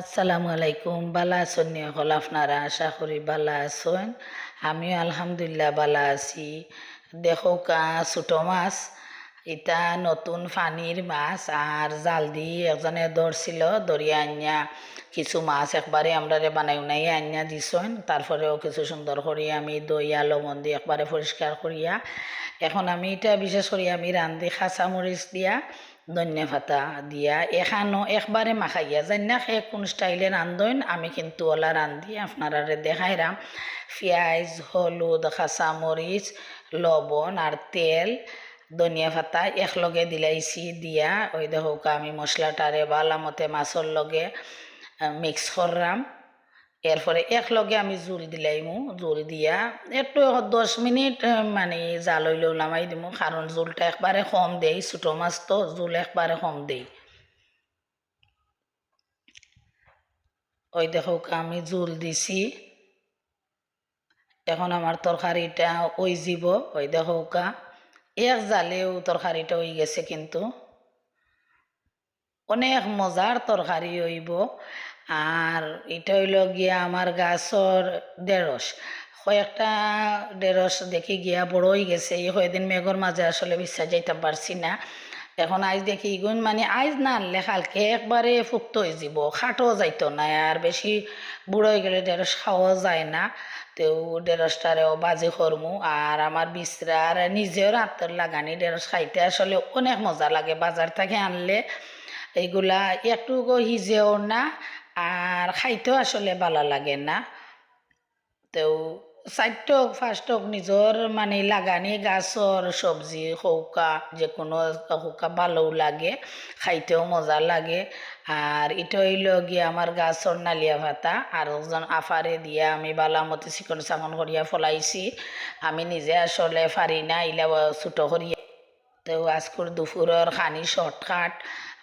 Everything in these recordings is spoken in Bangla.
আসসালামু আলাইকুম। বালা আছেন হল আপনারা? আশা করি বালা আসন আমিও আলহামদুলিল্লাহ বালা আছি। দেখো ছোটো মাছ এটা নতুন পানির মাছ আর জাল দিয়ে একজনে ধরছিল দরিয়া আনিয়া কিছু মাছ একবারে আমরা বানাই উনাই আনিয়া দিছেন। তারপরেও কিছু সুন্দর করিয়া আমি দইয়া লবণ দিয়ে একবারে পরিষ্কার করিয়া এখন আমি এটা বিশেষ করি আমি রান্ধি খাঁচা মরিচ দিয়া, ধনিয়া পাতা দিয়া। এখানো একবারে মাখাইয়া যাই না সে কোন স্টাইলে রান্ধইন আমি কিন্তু ওলা রান্ধি আপনারা দেখাইরাম পেঁয়াজ, হলুদ কাঁচা মরিচ লবণ আর তেল ধনিয়া পাতা একলগে দিলাইছি দিয়া, ওই দেখো আমি মশলাটারে ভালো মতে মাছর লগে মিক্স করলাম এরপরে একলগে আমি জোল দিলাইমু, জোল দিয়া একটু দশ মিনিট মানে জাল হইলেও নামাই দিমু কারণ জোলটা একবারে কম দেই, ছোটো মাছ তো, জোল একবারে কম দেই। ওই দেখো আমি জোল দিছি। এখন আমার তরকারিটা ওই যাব ওই দেখো কা এক জালেও তরকারিটা হয়ে গেছে কিন্তু। অনেক মজার তরকারি হইব। আর এটা হইল গিয়া আমার গাছর ঢেঁড়স। কয়েকটা ঢেঁড়স দেখি গিয়া বড় হয়ে গেছে। এই কয়েকদিন মেঘর মাঝে আসলে বিশ্বাস যাইতে পারছি না। এখন আজ দেখি গুণ মানে আজ না আনলে কালকে একবারে ফুক্ত হয়ে যাব খাটো যাইতো না, আর বেশি বুড়ো হয়ে গেলে ঢেঁড়স খাওয়া যায় না। তো ঢেঁড়সটারেও বাজি করমু আর আমার বিশ্রার নিজেও রাতের লাগানি ঢেঁড়স খাইতে আসলে অনেক মজা লাগে বাজার থেকে আনলে। এইগুলা একটুকু হিজেও না, আর খাইতেও আসলে ভালো লাগে না। তো চারটক ফার্স্টক নিজর মানে লাগানি গাছর সবজি হৌকা যে কোনো হৌকা ভালোও লাগে, খাইতেও মজা লাগে। আর এটা হইল গিয়ে আমার গাছর নালিয়া ভাতা আর একজন আফারে দিয়ে আমি বালামতি চিকন চাকন করিয়া ফলাইছি। আমি নিজে আসলে পারি না, ইলা ছোটো করিয়া তো আজকুর দুপুরের খানি শর্টকাট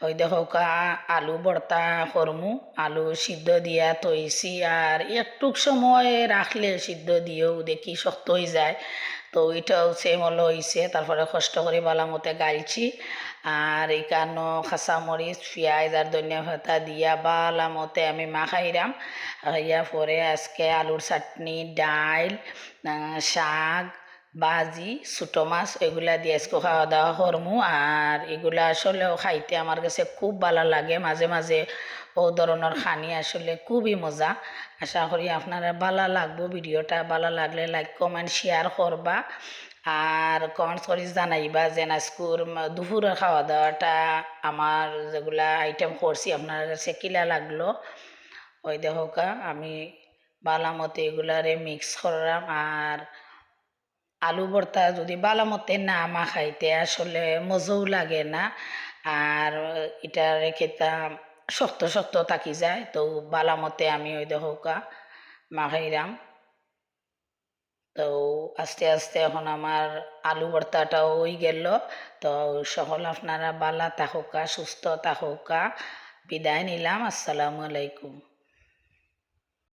ওই দেখো কা, আলু ভর্তা করমু আলু সিদ্ধ দিয়া তৈছি আর একটুক সময় রাখলে সিদ্ধ দিয়েও দেখি শক্ত হয়ে যায়। তো ওইটাও সেম হলো হয়েছে তারপরে কষ্ট করে বালা মতে গাইছি আর এখানো মরিচ পেঁয়াজ আর ধনিয়া পাতা দিয়া বালা মতে আমি মাখাইরাম ইয়া পরে আজকে আলুর চাটনি ডাইল শাক বাজি ছোটো মাছ এগুলা দিয়ে আজকে খাওয়া দাওয়া করমু আর এগুলা আসলেও খাইতে আমার কাছে খুব ভালো লাগে। মাঝে মাঝে ও ধরনের খানি আসলে খুবই মজা। আশা করি আপনারা ভালো লাগবো ভিডিওটা। ভালো লাগলে লাইক কমেন্ট শেয়ার করবা। আর কমেন্টস করে জানাইবা যে আজকুর দুপুরের খাওয়া দাওয়াটা আমার যেগুলা আইটেম করছি আপনার কাছে কিলা লাগল। ওই দেখো আমি ভালো মতো এগুলারে মিক্স করলাম। আর আলু ভর্তা যদি বালামতে না মাখাইতে আসলে মজাও লাগে না। আর এটা রেখেতাম শক্ত শক্ত থাকি যায়, তো বালামতে আমি ওই দেখা মাখাইরাম তো আস্তে আস্তে এখন আমার আলু ভর্তাটাও হয়ে গেল। তো সকল আপনারা বালা তাহকা সুস্থ তাহকা বিদায় নিলাম, আসসালামু আলাইকুম।